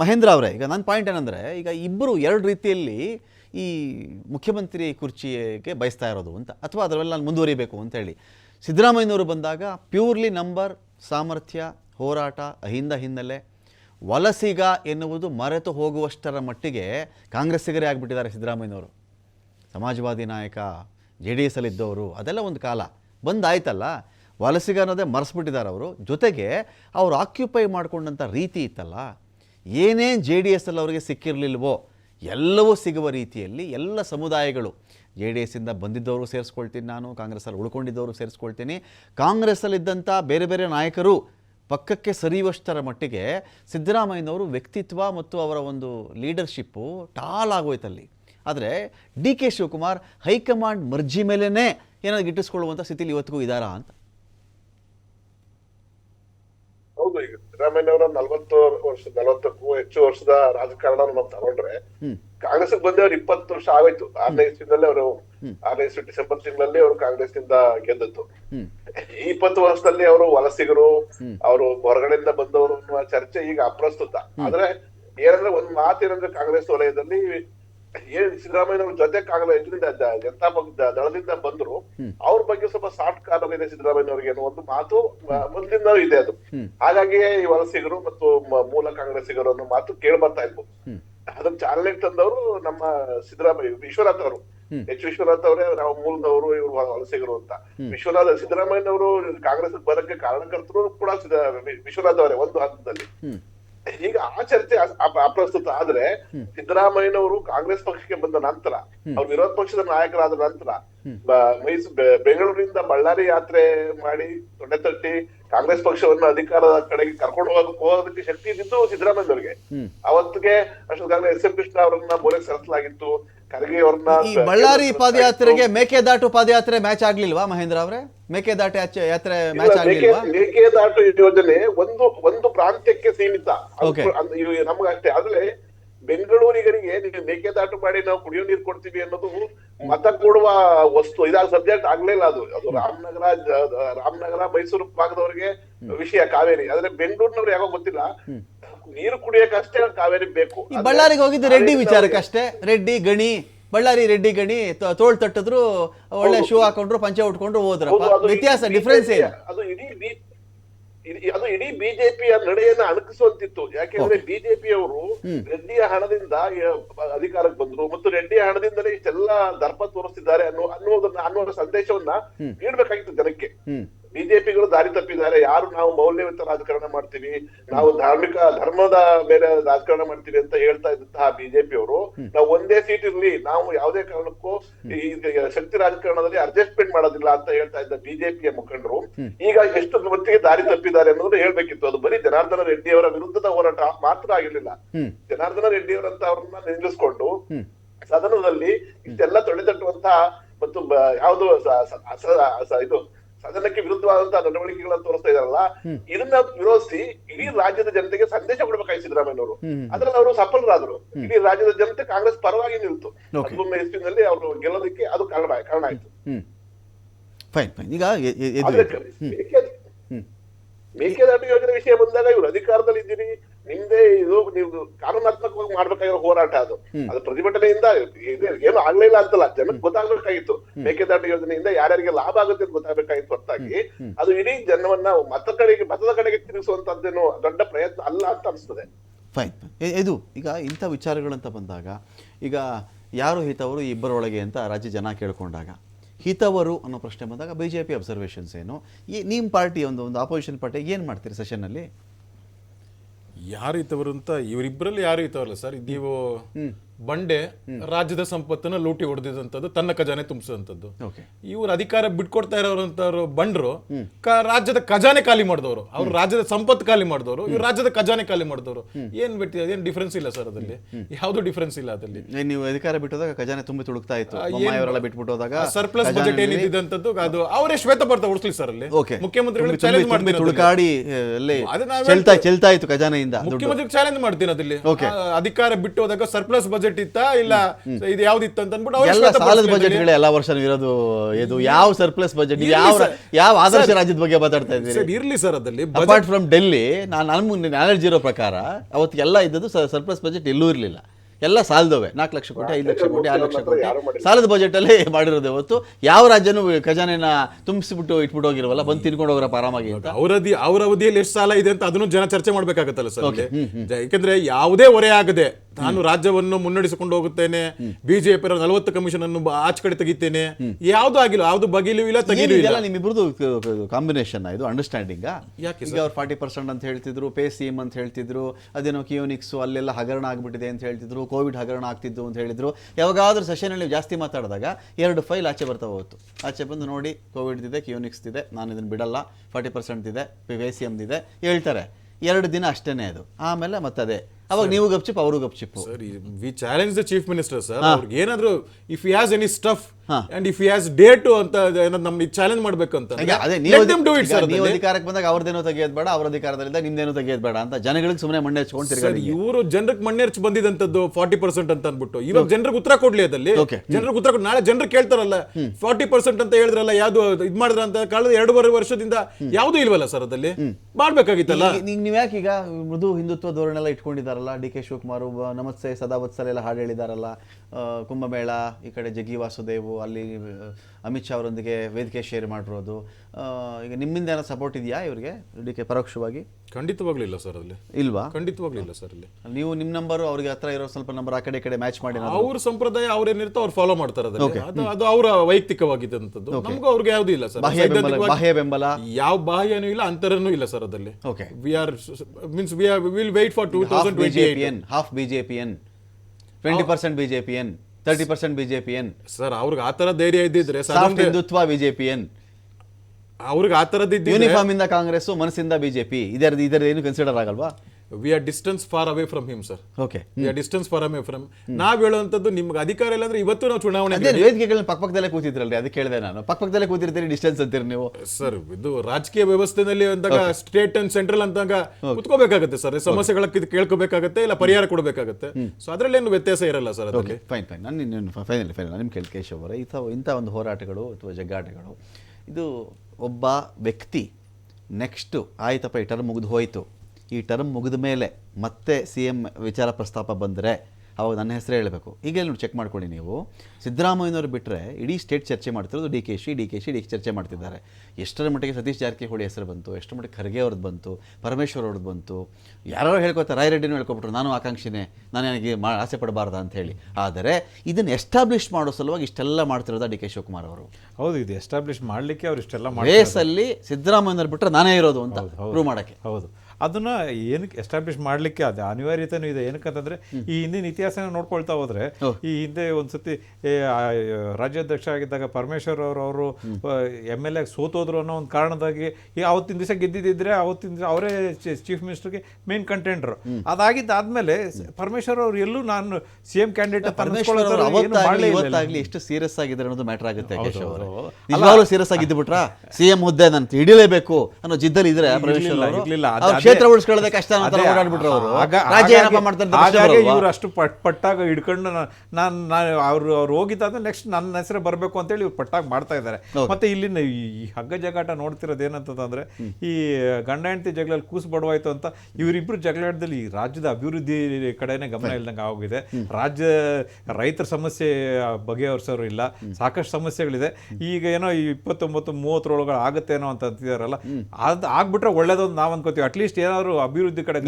ಮಹೇಂದ್ರ ಅವರೇ, ಈಗ ನನ್ನ ಪಾಯಿಂಟ್ ಏನಂದರೆ, ಈಗ ಇಬ್ಬರು ಎರಡು ರೀತಿಯಲ್ಲಿ ಈ ಮುಖ್ಯಮಂತ್ರಿ ಕುರ್ಚಿಗೆ ಬಯಸ್ತಾ ಇರೋದು ಅಂತ, ಅಥವಾ ಅದರಲ್ಲಿ ನಾನು ಮುಂದುವರಿಬೇಕು ಅಂತ ಹೇಳಿ. ಸಿದ್ದರಾಮಯ್ಯನವರು ಬಂದಾಗ ಪ್ಯೂರ್ಲಿ ನಂಬರ್, ಸಾಮರ್ಥ್ಯ, ಹೋರಾಟ, ಅಹಿಂದ ಹಿನ್ನೆಲೆ, ವಲಸಿಗ ಎನ್ನುವುದು ಮರೆತು ಹೋಗುವಷ್ಟರ ಮಟ್ಟಿಗೆ ಕಾಂಗ್ರೆಸ್ಸಿಗರೇ ಆಗಿಬಿಟ್ಟಿದ್ದಾರೆ ಸಿದ್ದರಾಮಯ್ಯನವರು. ಸಮಾಜವಾದಿ ನಾಯಕ, ಜೆ ಡಿ ಎಸ್ ಅಲ್ಲಿದ್ದವರು ಅದೆಲ್ಲ ಒಂದು ಕಾಲ. ಬಂದಾಯ್ತಲ್ಲ, ವಲಸಿಗ ಅನ್ನೋದೇ ಮರೆಸ್ಬಿಟ್ಟಿದ್ದಾರೆ ಅವರು. ಜೊತೆಗೆ ಅವರು ಆಕ್ಯುಪೈ ಮಾಡಿಕೊಂಡಂಥ ರೀತಿ ಇತ್ತಲ್ಲ ಏನೇನು ಜೆ ಡಿ ಎಸ್ ಅಲ್ಲಿ ಅವರಿಗೆ ಸಿಕ್ಕಿರಲಿಲ್ವೋ, ಎಲ್ಲವೂ ಸಿಗುವ ರೀತಿಯಲ್ಲಿ ಎಲ್ಲ ಸಮುದಾಯಗಳು ಜೆ ಡಿ ಎಸ್ಸಿಂದ ಬಂದಿದ್ದವರು ಸೇರಿಸ್ಕೊಳ್ತೀನಿ ನಾನು ಕಾಂಗ್ರೆಸ್ಸಲ್ಲಿ ಉಳ್ಕೊಂಡಿದ್ದವರು ಸೇರಿಸ್ಕೊಳ್ತೀನಿ. ಕಾಂಗ್ರೆಸ್ಸಲ್ಲಿದ್ದಂಥ ಬೇರೆ ಬೇರೆ ನಾಯಕರು ಪಕ್ಕಕ್ಕೆ ಸರಿಯುವಷ್ಟರ ಮಟ್ಟಿಗೆ ಸಿದ್ದರಾಮಯ್ಯನವರು ವ್ಯಕ್ತಿತ್ವ ಮತ್ತು ಅವರ ಒಂದು ಲೀಡರ್ಶಿಪ್ಪು ಟಾಲ್ ಆಗೋಯ್ತಲ್ಲಿ ಆದರೆ D K Shivakumar high command ಮರ್ಜಿ ಮೇಲೇ ಏನಾದ್ರು ಗಿಟ್ಟಿಸ್ಕೊಳ್ಳುವಂಥ ಸ್ಥಿತಿಲಿ ಇವತ್ತಿಗೂ ಇದ್ದಾರಾ ಅಂತ. ಹೌದು ಈಗ ಸಿದ್ದರಾಮಯ್ಯ ನಲ್ವತ್ತು ವರ್ಷ ನಲವತ್ತಕ್ಕೂ ಹೆಚ್ಚು ವರ್ಷದ ರಾಜಕಾರಣ ನಾವು ತಗೊಂಡ್ರೆ ಕಾಂಗ್ರೆಸ್ ಕಾಂಗ್ರೆಸ್ ಅವ್ರು ಇಪ್ಪತ್ತು ವರ್ಷ ಆಗೋಯ್ತು. ಆರನೇ ಇಸ್ವಿನಲ್ಲಿ ಅವರು ಆರನೇ ಇಸ್ವಿ ಡಿಸೆಂಬರ್ ತಿಂಗಳಲ್ಲಿ ಅವರು ಕಾಂಗ್ರೆಸ್ನಿಂದ ಗೆದ್ದದ್ದು. ಈ ಇಪ್ಪತ್ತು ವರ್ಷದಲ್ಲಿ ಅವರು ವಲಸಿಗರು ಅವರು ಹೊರಗಡೆಯಿಂದ ಬಂದವರು ಅನ್ನುವ ಚರ್ಚೆ ಈಗ ಅಪ್ರಸ್ತುತ. ಆದ್ರೆ ಏನಂದ್ರೆ ಒಂದ್ ಮಾತೇನಂದ್ರೆ ಕಾಂಗ್ರೆಸ್ ವಲಯದಲ್ಲಿ ಏನ್ ಸಿದ್ದರಾಮಯ್ಯ ಜೊತೆ ಆಗಲ್ಲ ಇದರಿಂದ ಜನತಾ ದಳದಿಂದ ಬಂದ್ರು ಅವ್ರ ಬಗ್ಗೆ ಸ್ವಲ್ಪ ಸಾಫ್ಟ್ ಕಾರ್ನರ್ ಇದೆ ಸಿದ್ದರಾಮಯ್ಯ ಅವರಿಗೆ ಅನ್ನೋ ಒಂದು ಮಾತು ಮುಂದಿನ ಇದೆ ಅದು. ಹಾಗಾಗಿ ಈ ವಲಸಿಗರು ಮತ್ತು ಮೂಲ ಕಾಂಗ್ರೆಸ್ಸಿಗರು ಅನ್ನೋ ಮಾತು ಕೇಳಿ ಬರ್ತಾ ಇದ್ವು ಅದನ್ನ ಚಾಲನೆಗೆ ತಂದವರು ನಮ್ಮ ಸಿದ್ದರಾಮಯ್ಯ ವಿಶ್ವನಾಥ್ ಅವರು. ಎಚ್. ವಿಶ್ವನಾಥ್ ಅವರೇ ನಾವು ಮೂಲದವರು ಇವರು ವಲಸಿಗರು ಅಂತ. ವಿಶ್ವನಾಥ ಸಿದ್ದರಾಮಯ್ಯನವರು ಕಾಂಗ್ರೆಸ್ ಬರಕ್ಕೆ ಕಾರಣಕರ್ತರು ಕೂಡ ವಿಶ್ವನಾಥ್ ಅವರೇ ಒಂದು ಹಂತದಲ್ಲಿ. ಈಗ ಆ ಚರ್ಚೆ ಅಪ್ರಸ್ತುತ ಆದ್ರೆ ಸಿದ್ದರಾಮಯ್ಯನವರು ಕಾಂಗ್ರೆಸ್ ಪಕ್ಷಕ್ಕೆ ಬಂದ ನಂತರ ಅವ್ರು ವಿರೋಧ ಪಕ್ಷದ ನಾಯಕರಾದ ನಂತರ ಮೈಸೂರು ಬೆ- ಬೆಂಗಳೂರಿನಿಂದ ಬಳ್ಳಾರಿ ಯಾತ್ರೆ ಮಾಡಿ ತೊಡೆ ತಟ್ಟಿ ಕಾಂಗ್ರೆಸ್ ಪಕ್ಷವನ್ನು ಅಧಿಕಾರದ ಕಡೆಗೆ ಕರ್ಕೊಂಡು ಹೋಗಕ್ ಹೋಗೋದಕ್ಕೆ ಶಕ್ತಿ ಇದ್ದಿದ್ದು ಸಿದ್ದರಾಮಯ್ಯನವರಿಗೆ. ಅವತ್ತಿಗೆ ಅಷ್ಟೊತ್ತಾಗಲೇ ಎಸ್ ಎಂ ಕೃಷ್ಣ ಅವರನ್ನ ಮೂಲೆಗೆ ಸರಿಸಲಾಗಿತ್ತು ಖರ್ಗೆ ಅವ್ರನ್ನ ಈ ಬಳ್ಳಾರಿ ಪಾದಯಾತ್ರೆಗೆ ಮೇಕೆದಾಟು ಪಾದಯಾತ್ರೆ ಮ್ಯಾಚ್ ಆಗ್ಲಿಲ್ವಾ ಮಹೇಂದ್ರ ಅವರೇ? ಮೇಕೆದಾಟು ಯಾತ್ರೆ ಮ್ಯಾಚ್ ಆಗ್ಲಿಲ್ವಾ? ಮೇಕೆದಾಟು ಯೋಜನೆ ಒಂದು ಒಂದು ಪ್ರಾಂತ್ಯಕ್ಕೆ ಸೀಮಿತ. ನಮ್ಗಷ್ಟೇ ಆದ್ರೆ ಬೆಂಗಳೂರಿಗರಿಗೆ ನೀವು ಮೇಕೆದಾಟು ಮಾಡಿ ನಾವು ಕುಡಿಯೋ ನೀರು ಕೊಡ್ತೀವಿ ಅನ್ನೋದು ಮತ ಕೊಡುವ ವಸ್ತು. ಇದಾಗ ಸಬ್ಜೆಕ್ಟ್ ಆಗ್ಲಿಲ್ಲ ಇಲ್ಲ ಅದು. ಅದು ರಾಮನಗರ ರಾಮನಗರ ಮೈಸೂರು ಭಾಗದವರಿಗೆ ವಿಷಯ ಕಾವೇರಿ. ಆದ್ರೆ ಬೆಂಗಳೂರಿನವ್ರು ಯಾವಾಗ ಗೊತ್ತಿಲ್ಲ? ನೀರು ಕುಡಿಯಕ್ಕಷ್ಟೇ ಕಾವೇರಿ ಬೇಕು. ಈ ಬಳ್ಳಾರಿಗೆ ಹೋಗಿದ್ದು ರೆಡ್ಡಿ ವಿಚಾರಕ್ಕಷ್ಟೇ ರೆಡ್ಡಿ ಗಣಿ ಬಳ್ಳಾರಿ ರೆಡ್ಡಿ ಗಣಿ ತೋಳ್ ತಟ್ಟಿದ್ರು ಒಳ್ಳೆ ಶೂ ಹಾಕೊಂಡ್ರು ಪಂಚೆ ಉಟ್ಕೊಂಡ್ರು ಹೋದ್ರಪ್ಪ. ಅದು ವ್ಯತ್ಯಾಸ ಡಿಫ್ರೆನ್ಸ್ ಏನು? ಅದು ಇಡೀ ಅದು ಇಡೀ ಬಿಜೆಪಿಯ ನಡೆಯನ್ನ ಅಣಕಿಸುವಂತಿತ್ತು. ಯಾಕೆಂದ್ರೆ ಬಿಜೆಪಿ ಅವರು ರೆಡ್ಡಿಯ ಹಣದಿಂದ ಅಧಿಕಾರಕ್ಕೆ ಬಂದ್ರು ಮತ್ತು ರೆಡ್ಡಿಯ ಹಣದಿಂದಲೇ ಇಷ್ಟೆಲ್ಲ ದರ್ಪ ತೋರಿಸ್ತಿದ್ದಾರೆ ಅನ್ನೋ ಅನ್ನೋದನ್ನ ಅನ್ನೋ ಸಂದೇಶವನ್ನ ನೀಡ್ಬೇಕಾಗಿತ್ತು ಜನಕ್ಕೆ. ಬಿಜೆಪಿಗಳು ದಾರಿ ತಪ್ಪಿದ್ದಾರೆ. ಯಾರು ನಾವು ಮೌಲ್ಯಯುತ ರಾಜಕಾರಣ ಮಾಡ್ತೀವಿ? ನಾವು ಧಾರ್ಮಿಕ ಧರ್ಮದ ಮೇಲೆ ರಾಜಕಾರಣ ಮಾಡ್ತೀವಿ ಅಂತ ಹೇಳ್ತಾ ಇದ್ದಂತಹ ಬಿಜೆಪಿ ಅವರು ನಾವು ಒಂದೇ ಸೀಟ್ ಇರ್ಲಿ ನಾವು ಯಾವುದೇ ಕಾರಣಕ್ಕೂ ಈ ಶಕ್ತಿ ರಾಜಕಾರಣದಲ್ಲಿ ಅಡ್ಜಸ್ಟ್ಮೆಂಟ್ ಮಾಡೋದಿಲ್ಲ ಅಂತ ಹೇಳ್ತಾ ಇದ್ದ ಬಿಜೆಪಿಯ ಮುಖಂಡರು ಈಗ ಎಷ್ಟು ಮಟ್ಟಿಗೆ ದಾರಿ ತಪ್ಪಿದ್ದಾರೆ ಅನ್ನೋದನ್ನ ಹೇಳ್ಬೇಕಿತ್ತು. ಅದು ಬರೀ ಜನಾರ್ದನ ರೆಡ್ಡಿ ಅವರ ವಿರುದ್ಧದ ಹೋರಾಟ ಮಾತ್ರ ಆಗಿರ್ಲಿಲ್ಲ. ಜನಾರ್ದನ ರೆಡ್ಡಿ ಅವರಂತ ಅವ್ರನ್ನ ನಿಲ್ಲಿಸ್ಕೊಂಡು ಸದನದಲ್ಲಿ ಇಷ್ಟೆಲ್ಲ ತೊಡೆತಟ್ಟುವಂತಹ ಮತ್ತು ಯಾವುದು ಇದು ಸದನಕ್ಕೆ ವಿರುದ್ಧವಾದಂತಹ ನಡವಳಿಕೆಗಳನ್ನು ತೋರಿಸ್ತಾ ಇದಾರಲ್ಲ ಇದನ್ನ ವಿರೋಧಿಸಿ ಇಡೀ ರಾಜ್ಯದ ಜನತೆಗೆ ಸಂದೇಶ ಕೊಡ್ಬೇಕಾಗಿ ಸಿದ್ದರಾಮಯ್ಯನವರು. ಅದ್ರಲ್ಲಿ ಅವರು ಸಫಲರಾದರು. ಇಡೀ ರಾಜ್ಯದ ಜನತೆ ಕಾಂಗ್ರೆಸ್ ಪರವಾಗಿ ನಿಲ್ತು Okay. ಹೆಸರಿನಲ್ಲಿ ಇಸ್ವಿನಲ್ಲಿ ಅವರು ಗೆಲ್ಲೋದಕ್ಕೆ ಅದು ಕಾರಣ ಕಾರಣ ಆಯ್ತು. ಫೈನ್ ಫೈನ್ ಈಗ. ಮೇಕೆದಾಟು ಯೋಜನೆ ವಿಷಯ ಬಂದಾಗ ಇವರು ಅಧಿಕಾರದಲ್ಲಿ ಇದ್ದೀರಿ ನಿಮ್ದೇ ಇದು ನೀವು ಕಾನೂನಾತ್ಮಕವಾಗಿ ಮಾಡ್ಬೇಕಾಗಿರೋ ಹೋರಾಟ ಅದು. ಅದು ಪ್ರತಿಭಟನೆಯಿಂದ ಏನು ಆಗ್ಲಿಲ್ಲ ಅಂತಲ್ಲ. ಜನಕ್ಕೆ ಗೊತ್ತಾಗ್ಬೇಕಾಗಿತ್ತು. ಮೇಕೆದಾಟು ಯೋಜನೆಯಿಂದ ಯಾರ್ಯಾರಿಗೆ ಲಾಭ ಆಗುತ್ತೆ ಅಂತ ಗೊತ್ತಾಗಬೇಕಾಗಿತ್ತು ಹೊರತಾಗಿ. ಅದು ಇಡೀ ಜನವನ್ನ ಮತ ಕಡೆಗೆ ಮತದ ಕಡೆಗೆ ತಿರುಗಿಸುವಂತದ್ದೇನು ದೊಡ್ಡ ಪ್ರಯತ್ನ ಅಲ್ಲ ಅಂತ ಅನಿಸ್ತದೆ. ಫೈನ್. ಇದು ಈಗ ಇಂಥ ವಿಚಾರಗಳಂತ ಬಂದಾಗ ಈಗ ಯಾರು ಹಿತವರು ಇಬ್ಬರೊಳಗೆ ಅಂತ ರಾಜ್ಯ ಜನ ಕೇಳ್ಕೊಂಡಾಗ ಹಿತವರು ಅನ್ನೋ ಪ್ರಶ್ನೆ ಬಂದಾಗ ಬಿ ಜೆ ಪಿ ಅಬ್ಸರ್ವೇಷನ್ಸ್ ಏನು? ಈ ನಿಮ್ಮ ಪಾರ್ಟಿ ಒಂದು ಒಂದು ಆಪೋಸಿಷನ್ ಪಾರ್ಟಿ ಏನು ಮಾಡ್ತೀರಿ ಸೆಷನ್ನಲ್ಲಿ ಯಾರು ಇದ್ದವರು ಅಂತ ಇವರಿಬ್ಬರಲ್ಲಿ ಯಾರು ಇದ್ದವರಲ್ಲ ಸರ್? ನೀವು ಬಂಡೆ ರಾಜ್ಯದ ಸಂಪತ್ತನ್ನ ಲೂಟಿ ಹೊಡೆದಿದಂಥದ್ದು ತನ್ನ ಖಜಾನೆ ತುಂಬಿಸಿದಂಥದ್ದು. ಇವರು ಅಧಿಕಾರ ಬಿಟ್ಕೊಡ್ತಾ ಇರೋರಂತವ್ರು ಬಂಡ್ರು ರಾಜ್ಯದ ಖಜಾನೆ ಖಾಲಿ ಮಾಡಿದವರು. ಅವ್ರು ರಾಜ್ಯದ ಸಂಪತ್ತು ಖಾಲಿ ಮಾಡಿದವರು ಇವ್ರು ರಾಜ್ಯದ ಖಜಾನೆ ಖಾಲಿ ಮಾಡಿದವರು. ಏನ್ ಬಿಟ್ಟಿದೆ ಏನು ಡಿಫ್ರೆನ್ಸ್ ಇಲ್ಲ ಸರ್ ಅದರಲ್ಲಿ? ಯಾವ್ದು ಡಿಫ್ರೆನ್ಸ್ ಇಲ್ಲ ಅದರಲ್ಲಿ. ನೀವು ಅಧಿಕಾರ ಬಿಟ್ಟೋದಾಗ ಖಜಾನೆ ತುಂಬಿ ತುಳುಕ್ತಾ ಇತ್ತು. ಬಿಟ್ಬಿಟ್ಟು ಹೋದಾಗ ಸರ್ಪ್ಲಸ್ ಬಜೆಟ್ ಏನಿದ್ದಂಥದ್ದು ಅದು ಅವರೇ ಶ್ವೇತಪತ್ರ ಉಳಿಸ್ಲಿ ಸರ್ ಅಲ್ಲಿ. ಮುಖ್ಯಮಂತ್ರಿಗಳು ಚಾಲೆಂಜ್ ಮಾಡ್ತೀನಿ ತುಳುಕಾಡಿ ಚೆಲ್ತಾ ಇತ್ತು ಖಜಾನೆಯಿಂದ ಮುಖ್ಯಮಂತ್ರಿ ಚಾಲೆಂಜ್ ಮಾಡ್ತೀನಿ ಅದಲ್ಲಿ ಅಧಿಕಾರ ಬಿಟ್ಟು ಹೋದಾಗ ಸರ್ಪ್ಲಸ್ ಬಜೆಟ್ ಬಜೆಟ್ ಇತ್ತಾ ಇಲ್ಲ ಇದು ಯಾವ್ದಿತ್ತು ಅಂತ ಅಂದ್ಬಿಟ್ಟು ಅವ್ರು ಎಲ್ಲ ಸಾಲದ. ಬಜೆಟ್ಗಳೇ ಎಲ್ಲ ವರ್ಷ ಇರೋದು ಇದು ಯಾವ ಸರ್ಪ್ಲಸ್ ಬಜೆಟ್ ಯಾವ ಯಾವ ಆದರ್ಶ ರಾಜ್ಯದ ಬಗ್ಗೆ ಮಾತಾಡ್ತಾ ಇದ್ದೀರಿ? ಸರ್ ಇರ್ಲಿ ಸರ್ ಅದಲ್ಲಿ ಅಪಾರ್ಟ್ ಫ್ರಮ್ ಡೆಲ್ಲಿ ನಾನು ನನ್ನ ನಾಲೆಡ್ಜ್ ಇರೋ ಪ್ರಕಾರ ಅವತ್ತಿಗೆಲ್ಲ ಇದ್ದದ್ದು ಸರ್ಪ್ಲಸ್ ಬಜೆಟ್ ಎಲ್ಲೂ ಇರಲಿಲ್ಲ. ಎಲ್ಲ ಸಾಲದವೆ. ನಾಲ್ಕು ಲಕ್ಷ ಕೋಟಿ ಐದು ಲಕ್ಷ ಕೋಟಿ ಆರು ಲಕ್ಷ ಕೋಟಿ. ಸಾಲದ ಬಜೆಟ್ ಅಲ್ಲೇ ಮಾಡಿರೋದು ಇವತ್ತು ಯಾವ ರಾಜ್ಯನೂ ಖಜಾನೆನ ತುಂಬಿಸಿಬಿಟ್ಟು ಇಟ್ಬಿಟ್ಟು ಹೋಗಿರವಲ್ಲ ಬಂದು ತಿನ್ಕೊಂಡು ಹೋಗ್ರಪ್ಪ ಆರಾಮಾಗಿ ಅಂತ? ಅವರದಿ ಅವರ ಅವಧಿಯಲ್ಲಿ ಎಷ್ಟು ಸಾಲ ಇದೆ ಅಂತ ಅದನ್ನು ಜನ ಚರ್ಚೆ ಮಾಡ್ಬೇಕಾಗತ್ತಲ್ಲ ಸರ್ ಯಾಕೆಂದ್ರೆ ಯಾಕಂದ್ರೆ ಯಾವುದೇ ಹೊರೆ ಆಗದೆ ನಾನು ರಾಜ್ಯವನ್ನು ಮುನ್ನಡೆಸಿಕೊಂಡು ಹೋಗುತ್ತೇನೆ ಬಿಜೆಪಿ ನಲವತ್ತು ಕಮಿಷನ್ ಅನ್ನು ಆಚೆ ಕಡೆ ತೆಗಿತೇನೆ. ಯಾವ್ದು ಆಗಿಲ್ಲ ಯಾವ್ದು ಬಗಿಲೂ ಇಲ್ಲ ತೆಗಿಲೂ ಇಲ್ಲ. ನಿಮ್ಮಿಬ್ರದ್ದು ಕಾಂಬಿನೇಷನ್ ಇದು ಅಂಡರ್ಸ್ಟ್ಯಾಂಡಿಂಗ್ ಯಾಕೆ ಈಗ ಅವ್ರು ಫಾರ್ಟಿ ಪರ್ಸೆಂಟ್ ಅಂತ ಹೇಳ್ತಿದ್ರು ಪೇ ಸಿಎಂ ಅಂತ ಹೇಳ್ತಿದ್ರು ಅದೇನೋ ಕಿಯೋನಿಕ್ಸ್ ಅಲ್ಲೆಲ್ಲ ಹಗರಣ ಆಗ್ಬಿಟ್ಟಿದೆ ಅಂತ ಹೇಳ್ತಿದ್ರು ಕೋವಿಡ್ ಹಗರಣ ಆಗ್ತಿದ್ದು ಅಂತ ಹೇಳಿದ್ರು. ಯಾವಾಗಾದ್ರೂ ಸೆಷನಲ್ಲಿ ಜಾಸ್ತಿ ಮಾತಾಡಿದಾಗ ಎರಡು ಫೈಲ್ ಆಚೆ ಬರ್ತಾ ಹೋಗುತ್ತೆ ಆಚೆ ಬಂದು ನೋಡಿ ಕೋವಿಡ್ ಇದೆ ಕಿಯೋನಿಕ್ಸ್ ಇದೆ ನಾನು ಇದನ್ನು ಬಿಡಲ್ಲ. ಫಾರ್ಟಿ ಪರ್ಸೆಂಟ್ ಇದೆ ಪೇ ಸಿ ಇದೆ ಹೇಳ್ತಾರೆ. ಎರಡು ದಿನ ಅಷ್ಟೇ ಅದು. ಆಮೇಲೆ ಮತ್ತದೇ ಅವಾಗ ನೀವು ಗಪ್ಚಿಪ್ ಅವರು ಗಪ್ಚಿಪ್. Sir we challenge the chief minister sir ಅವ್ರಿಗೆ ಏನಾದ್ರು if has any stuff. And if has date ಅಂತ ಏನಾದ್ರು ನಮ್ಗೆ ಚಾಲೆಂಜ್ ಮಾಡ್ಬೇಕು ಅಂತ ಈಗ ಅದೇ ನೀವು ಸರ್ ನೀವು ಅಧಿಕಾರಕ್ಕೆ ಬಂದಾಗ ಅವ್ರದ್ದೇನೋ ತೆಗೆಯೋದು ಬೇಡ ಅವ್ರ ಅಧಿಕಾರದಲ್ಲಿದ್ದ ನಿಮ್ದೇನೋ ತೆಗೆಯೋದು ಬೇಡ ಅಂತ ಜನಗಳಿಗೆ ಸುಮ್ಮನೆ ಮಣ್ಣೆ ಹಚ್ಕೊಂಡು ತಿರ್ಗಾಡಿ ಇವರು ಜನರಿಗೆ ಮಣ್ಣೆ ಹಚ್ಚಿ ಬಂದಿದಂತದ್ದು ಫಾರ್ಟಿ ಪರ್ಸೆಂಟ್ ಅಂತ ಅಂದ್ಬಿಟ್ಟು. ಇವಾಗ ಜನರಿಗೆ ಉತ್ತರ ಕೊಡ್ಲಿ ಅದಲ್ಲಿ. ಜನರಿಗೆ ಉತ್ತರ ಕೊಡ್ಲಿ ನಾಳೆ ಜನರು ಕೇಳ್ತಾರಲ್ಲ ಫಾರ್ಟಿ ಪರ್ಸೆಂಟ್ ಅಂತ ಹೇಳಿದ್ರಲ್ಲ ಯಾವ್ದು ಇದ್ ಮಾಡಿದ್ರ ಅಂತ ಕಳೆದ ಎರಡೂವರೆ ವರ್ಷದಿಂದ ಯಾವ್ದು ಇಲ್ವಲ್ಲ ಸರ್ ಅದಲ್ಲಿ ಮಾಡ್ಬೇಕಾಗಿತ್ತಲ್ಲ? ನೀವ್ ಯಾಕೆ ಈಗ ಮೃದು ಹಿಂದುತ್ವ ಧೋರಣೆಲ್ಲ ಇಟ್ಕೊಂಡಿದ್ದಾರಲ್ಲ ಡಿ ಕೆ ಶಿವಕುಮಾರ್ ನಮಸ್ತೆ ಸದಾ ವತ್ಸಲ ಎಲ್ಲ ಹಾಡು ಹೇಳಿದಾರಲ್ಲ ಕುಂಭಮೇಳ, ಈ ಕಡೆ ಜಗ್ಗಿ ವಾಸುದೇವ್, ಅಲ್ಲಿ, ಅಮಿತ್ ಶಾ ಅವರೊಂದಿಗೆ ವೇದಿಕೆ ಶೇರ್ ಮಾಡಿರೋದು. ಈಗ ನಿಮ್ಮಿಂದ ಏನೋ ಸಪೋರ್ಟ್ ಇದೆಯಾ ಇವರಿಗೆ? ಡಿ ಕೆ ಪರೋಕ್ಷವಾಗಿ? ಖಂಡಿತವಾಗ್ಲೂ ಇಲ್ಲ ಸರ್ ಅಲ್ಲಿ. ಇಲ್ವಾ? ಖಂಡಿತವಾಗ್ಲೂ ಇಲ್ಲ ಸರ್ ಅಲ್ಲಿ. ನೀವು ನಿಮ್ಮ ನಂಬರ್ ಅವ್ರಿಗೆ ಹತ್ರ ಇರೋ ಸ್ವಲ್ಪ ನಂಬರ್ ಆ ಕಡೆ ಈ ಕಡೆ ಮ್ಯಾಚ್ ಮಾಡಿ ಅವ್ರ ಸಂಪ್ರದಾಯ ಅವ್ರೇನಿರುತ್ತೋ ಅವ್ರು ಫಾಲೋ ಮಾಡ್ತಾರೆ. ಅದು ಅದು ಅವರ ವೈಯಕ್ತಿಕವಾಗಿದ್ದಂಥದ್ದು ನಮಗೂ ಅವ್ರಿಗೆ ಯಾವ್ದು ಇಲ್ಲ ಸರ್ ಬಾಹ್ಯ ಬೆಂಬಲ ಬಾಹ್ಯ ಬೆಂಬಲ? ಯಾವ ಬಾಹ್ಯನೂ ಇಲ್ಲ ಅಂತರನೂ ಇಲ್ಲ ಸರ್ ಅದಲ್ಲಿ okay we are means we are will wait for two thousand twenty and half BJPian twenty percent BJPian thirty percent BJPian sir ಅವ್ರಿಗೆ ಆ ತರ ಧೈರ್ಯ ಇದ್ದಿದ್ರೆ ಸರ್ ಹಿಂದುತ್ವ ಬಿಜೆಪಿಯನ್ ಅವ್ರಿಗೆ ಆ ಥರದ್ದು ಯೂನಿಫಾರ್ಮ್ ಇಂದ ಕಾಂಗ್ರೆಸ್ ಮನಸ್ಸಿಂದ ಬಿಜೆಪಿ. ಇದರ ಇದರ ಏನು ಕನ್ಸಿಡರ್ ಆಗಲ್ವಾ? We are distance far away from him sir okay we are distance far away from ನಾವ್ ಹೇಳುವಂಥದ್ದು ನಿಮ್ಗೆ ಅಧಿಕಾರ ಇಲ್ಲ ಅಂದ್ರೆ ಇವತ್ತು ನಾವು ಚುನಾವಣೆ ಅದೇ ವೇದಿಕೆಗಳನ್ನ ಪಕ್ಕಪಕ್ಕದಲ್ಲೇ ಕೂತಿದ್ರಲ್ರಿ ಅದಕ್ಕೆ ಕೇಳಿದೆ ನಾನು. ಪಕ್ಕಪಕ್ಕದಲ್ಲೇ ಕೂತಿರ್ತೀರಿ ಡಿಸ್ಟೆನ್ಸ್ ಅಂತೀರಿ ನೀವು. ಸರ್ ಇದು ರಾಜಕೀಯ ವ್ಯವಸ್ಥೆನಲ್ಲಿ ಅಂದಾಗ ಸ್ಟೇಟ್ ಅಂಡ್ ಸೆಂಟ್ರಲ್ ಅಂತಾಗ ಕುತ್ಕೋಬೇಕಾಗುತ್ತೆ ಸರ್ ಸಮಸ್ಯೆಗಳ ಕೇಳ್ಕೋಬೇಕಾಗುತ್ತೆ ಇಲ್ಲ ಪರಿಹಾರ ಕೊಡಬೇಕಾಗುತ್ತೆ. ಸೊ ಅದರಲ್ಲಿ ಏನು ವ್ಯತ್ಯಾಸ ಇರಲ್ಲ ಸರ್ ಅದಕ್ಕೆ ಫೈನ್ ಫೈನ್ ನಾನು ಫೈನಲ್ ಫೈನಲ್ ನಿಮ್ಮ ಕೇಳಿ ಕೇಶವ್ ಅವರೇ. ಇಂಥ ಇಂಥ ಒಂದು ಹೋರಾಟಗಳು ಅಥವಾ ಜಗ್ಗಾಟಗಳು ಇದು ಒಬ್ಬ ವ್ಯಕ್ತಿ ನೆಕ್ಸ್ಟು ಆಯ್ತಪ್ಪ ಈ ಟರ್ಮ್ ಮುಗಿದು ಹೋಯಿತು. ಈ ಟರ್ಮ್ ಮುಗಿದ ಮೇಲೆ ಮತ್ತೆ ಸಿ ಎಂ ವಿಚಾರ ಪ್ರಸ್ತಾಪ ಬಂದರೆ ಅವಾಗ ನನ್ನ ಹೆಸರೇ ಹೇಳಬೇಕು. ಈಗ ನೋಡಿ ಚೆಕ್ ಮಾಡ್ಕೊಳ್ಳಿ ನೀವು. ಸಿದ್ದರಾಮಯ್ಯನವರು ಬಿಟ್ಟರೆ ಇಡೀ ಸ್ಟೇಟ್ ಚರ್ಚೆ ಮಾಡ್ತಿರೋದು D K Shi D K Shi D ಚರ್ಚೆ ಮಾಡ್ತಿದ್ದಾರೆ. ಎಷ್ಟರ ಮಟ್ಟಿಗೆ ಸತೀಶ್ ಜಾರಕಿಹೊಳಿ ಹೆಸರು ಬಂತು ಎಷ್ಟರ ಮಟ್ಟಿಗೆ ಖರ್ಗೆ ಅವ್ರದ್ದು ಬಂತು ಪರಮೇಶ್ವರ್ ಅವ್ರದ್ದು ಬಂತು ಯಾರೋ ಹೇಳ್ಕೊತಾರೆ ರಾಯರೆಡ್ಡಿನೂ ಹೇಳ್ಕೊಬಿಟ್ರು ನಾನು ಆಕಾಂಕ್ಷಿನೇ ನಾನು ನನಗೆ ಮಾ ಆಸೆ ಪಡಬಾರ್ದ ಅಂತ ಹೇಳಿ. ಆದರೆ ಇದನ್ನು ಎಸ್ಟಾಬ್ಲಿಷ್ ಮಾಡೋ ಸಲುವಾಗಿ ಇಷ್ಟೆಲ್ಲ ಮಾಡ್ತಿರೋದ ಡಿ ಕೆ ಶಿವಕುಮಾರ್ ಅವರು. ಹೌದು ಇದು ಎಸ್ಟಾಬ್ಲಿಷ್ ಮಾಡಲಿಕ್ಕೆ ಅವ್ರು ಇಷ್ಟೆಲ್ಲ ಮಾಡಿ ರೇಸಲ್ಲಿ ಸಿದ್ದರಾಮಯ್ಯನವ್ರು ಬಿಟ್ಟರೆ ನಾನೇ ಇರೋದು ಅಂತ ಪ್ರೂವ್ ಮಾಡೋಕ್ಕೆ. ಹೌದು. ಅದನ್ನ ಏನಕ್ಕೆ ಎಸ್ಟಾಬ್ಲಿಷ್ ಮಾಡ್ಲಿಕ್ಕೆ ಅದು ಅನಿವಾರ್ಯತೆನೂ ಇದೆ. ಏನಕ್ಕಂತಂದ್ರೆ ಈ ಹಿಂದಿನ ಇತಿಹಾಸನ ನೋಡ್ಕೊಳ್ತಾ ಹೋದ್ರೆ ಈ ಹಿಂದೆ ಒಂದ್ಸತಿ ಸತಿ ರಾಜ್ಯಾಧ್ಯಕ್ಷ ಆಗಿದ್ದಾಗ ಪರಮೇಶ್ವರ್ ಅವರು ಅವರು ಎಂ ಎಲ್ ಎ ಸೋತೋದ್ರು ಅನ್ನೋ ಒಂದು ಕಾರಣದಾಗಿ ಅವತ್ತಿನ ದಿವಸ ಗೆದ್ದಿದ್ದಿದ್ರೆ ಅವತ್ತಿನ ದಿವಸ ಅವರೇ ಚೀಫ್ ಮಿನಿಸ್ಟರ್ಗೆ ಮೇನ್ ಕಂಟೆಂಡರ್ ಅದಾಗಿದ್ದಾದ್ಮೇಲೆ ಪರಮೇಶ್ವರ್ ಅವರು ಎಲ್ಲೂ ನಾನು ಸಿ ಎಂ ಕ್ಯಾಂಡಿಡೇಟ್ ಎಷ್ಟು ಸೀರಿಯಸ್ ಆಗಿದ್ದಾರೆ ಅನ್ನೋದು ಮ್ಯಾಟರ್ ಆಗುತ್ತೆ ನಿಜವಾಗ್ಲೂ ಸೀರಿಯಸ್ ಆಗಿದ್ದು ಬಿಟ್ರಾ? ಸಿ ಎಂ ಹುದ್ದೆ ನಾನು ಹಿಡಿಲೇಬೇಕು ಅನ್ನೋ ಜಿದ್ದಲ್ಲಿ ಇದ್ರೆ ಕ್ಷೇತ್ರ ಉಳಿಸ್ಕೊಳ್ಳೋದೇ ಕಷ್ಟ ಓಡಾಡ್ಬಿಟ್ರು ಅವರು. ಆಗ- ರಾಜ್ಯ ಏನಪ್ಪ ಮಾಡ್ತಾರೆ ಇವ್ರು ಅಷ್ಟು ಪಟ್ ಪಟ್ಟಾಗ ಹಿಡ್ಕೊಂಡು ನಾನು ನಾನು ಅವ್ರು ಅವ್ರು ಹೋಗಿದ್ದಾದ್ರೆ ನೆಕ್ಸ್ಟ್ ನನ್ನ ಹೆಸರು ಬರಬೇಕು ಅಂತೇಳಿ ಇವ್ರು ಪಟ್ಟಾಗ ಮಾಡ್ತಾ ಇದ್ದಾರೆ ಮತ್ತೆ ಇಲ್ಲಿನ ಈ ಹಗ್ಗ ಜಗಾಟ ನೋಡ್ತಿರೋದು ಏನಂತಂದ್ರೆ ಈ ಗಂಡ ಹೆಂಡತಿ ಜಗಳಲ್ಲಿ ಕೂಸು ಬಡವಾಯ್ತು ಅಂತ ಇವರಿಬ್ರು ಜಗಳಾಟದಲ್ಲಿ ಈ ರಾಜ್ಯದ ಅಭಿವೃದ್ಧಿ ಕಡೆನೆ ಗಮನ ಇಲ್ದಂಗೆ ಆಗೋಗಿದೆ. ರಾಜ್ಯ ರೈತರ ಸಮಸ್ಯೆ ಬಗೆಹರಿಸೋರು ಇಲ್ಲ. ಸಾಕಷ್ಟು ಸಮಸ್ಯೆಗಳಿದೆ. ಈಗ ಏನೋ ಈ ಇಪ್ಪತ್ತೊಂಬತ್ತು ಮೂವತ್ತರೊಳಗೆ ಆಗುತ್ತೇನೋ ಅಂತ ಅಂತಿದಾರಲ್ಲ. ಅದು ಆಗ್ಬಿಟ್ರೆ ಒಳ್ಳೇದೊಂದು ನಾವು ಅನ್ಕೋತೀವಿ. ಅಟ್ಲೀಸ್ಟ್ ಏನಾದ್ರು ಅಭಿವೃದ್ಧಿ ಕಡೆ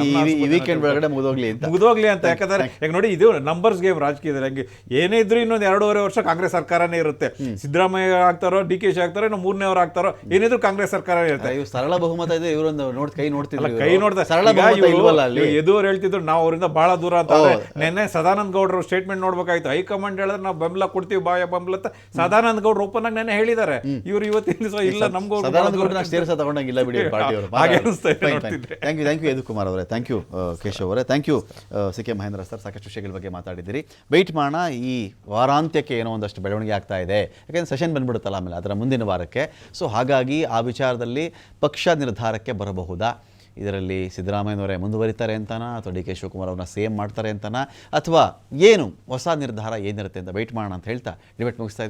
ವೀಕೆಂಡ್ ಅಂತ ಒಳಗಡೆ ಮುಗಿದೋಗ್ಲಿ ಅಂತ. ಮುಗಿದೋಗ್ಲಿ ಅಂತ. ಯಾಕಂದ್ರೆ ಈಗ ನೋಡಿ ಇದು ನಂಬರ್ಸ್ ಗೇಮ್ ರಾಜಕೀಯದಲ್ಲಿ ಹಂಗೆ ಏನೇ ಇದ್ರು ಇನ್ನೊಂದು ಎರಡೂವರೆ ವರ್ಷ ಕಾಂಗ್ರೆಸ್ ಸರ್ಕಾರನೇ ಇರುತ್ತೆ. ಸಿದ್ದರಾಮಯ್ಯ ಆಗ್ತಾರೋ ಡಿ ಕೆ ಶಿ ಆಗ್ತಾರೋ ಇನ್ನು ಮೂರನೇ ಅವ್ರು ಆಗ್ತಾರೋ ಏನಿದ್ರು ಕಾಂಗ್ರೆಸ್ ಸರ್ಕಾರ ಇರುತ್ತೆ. ಸರಳ ಬಹುಮತ ಇದೆ ಇವರೊಂದು ನೋಡ್ ಕೈ ನೋಡ್ತಿದ್ರು ಕೈ ನೋಡ್ತಾ ಸರಳ ಎದುವರು ಹೇಳ್ತಿದ್ರು ನಾವು ಅವರಿಂದ ಬಹಳ ದೂರ ಅಂತ. ನಿನ್ನೆ ಸದಾನಂದ ಗೌಡರು ಸ್ಟೇಟ್ಮೆಂಟ್ ನೋಡ್ಬೇಕಾಯ್ತು. ಹೈಕಮಾಂಡ್ ಹೇಳಿದ್ರೆ ನಾವು ಬೆಂಬಲ ಕೊಡ್ತೀವಿ ಬಾಯ ಬೆಂಬಲ ಅಂತ ಸದಾನಂದ ಗೌಡ್ರು ಓಪನ್ ಆಗಿ ನೆನ್ನೆ ಹೇಳಿದ್ದಾರೆ. ಇವರು ಇವತ್ತಿನ ದಿವಸ ಇಲ್ಲ ನಮ್ಗೂ ಸೇರಿಸ ತಗೊಂಡಂಗಿಲ್ಲ ಬಿಡಿ ಹಾಗೆ ಅನಿಸ್ತಾ ಇದೆ. Thank you thank you Yadu Kumar ಅವರೇ ಥ್ಯಾಂಕ್ ಯು ಕೇಶವ್ ಅವರೇ. Thank you C K Mahendra sir, ಸಾಕಷ್ಟು ವಿಷಯಗಳ ಬಗ್ಗೆ ಮಾತಾಡಿದ್ದೀರಿ. ವೆಯ್ಟ್ ಮಾಡೋಣ, ಈ ವಾರಾಂತ್ಯಕ್ಕೆ ಏನೋ ಒಂದಷ್ಟು ಬೆಳವಣಿಗೆ ಆಗ್ತಾ ಇದೆ. ಯಾಕೆಂದರೆ ಸೆಷನ್ ಬಂದ್ಬಿಡುತ್ತಲ್ಲ ಆಮೇಲೆ ಅದರ ಮುಂದಿನ ವಾರಕ್ಕೆ. ಸೊ ಹಾಗಾಗಿ ಆ ವಿಚಾರದಲ್ಲಿ ಪಕ್ಷ ನಿರ್ಧಾರಕ್ಕೆ ಬರಬಹುದಾ? ಇದರಲ್ಲಿ ಸಿದ್ದರಾಮಯ್ಯನವರೇ ಮುಂದುವರಿತಾರೆ ಅಂತನಾ? ಅಥವಾ ಡಿ ಕೆ ಶಿವಕುಮಾರ್ ಅವ್ರನ್ನ ಸೇಮ್ ಮಾಡ್ತಾರೆ ಅಂತನಾ? ಅಥವಾ ಏನು ಹೊಸ ನಿರ್ಧಾರ ಏನಿರುತ್ತೆ ಅಂತ ವೆಯ್ಟ್ ಮಾಡೋಣ ಅಂತ ಹೇಳ್ತಾ ಡಿಬೇಟ್ ಮುಗಿಸ್ತಾ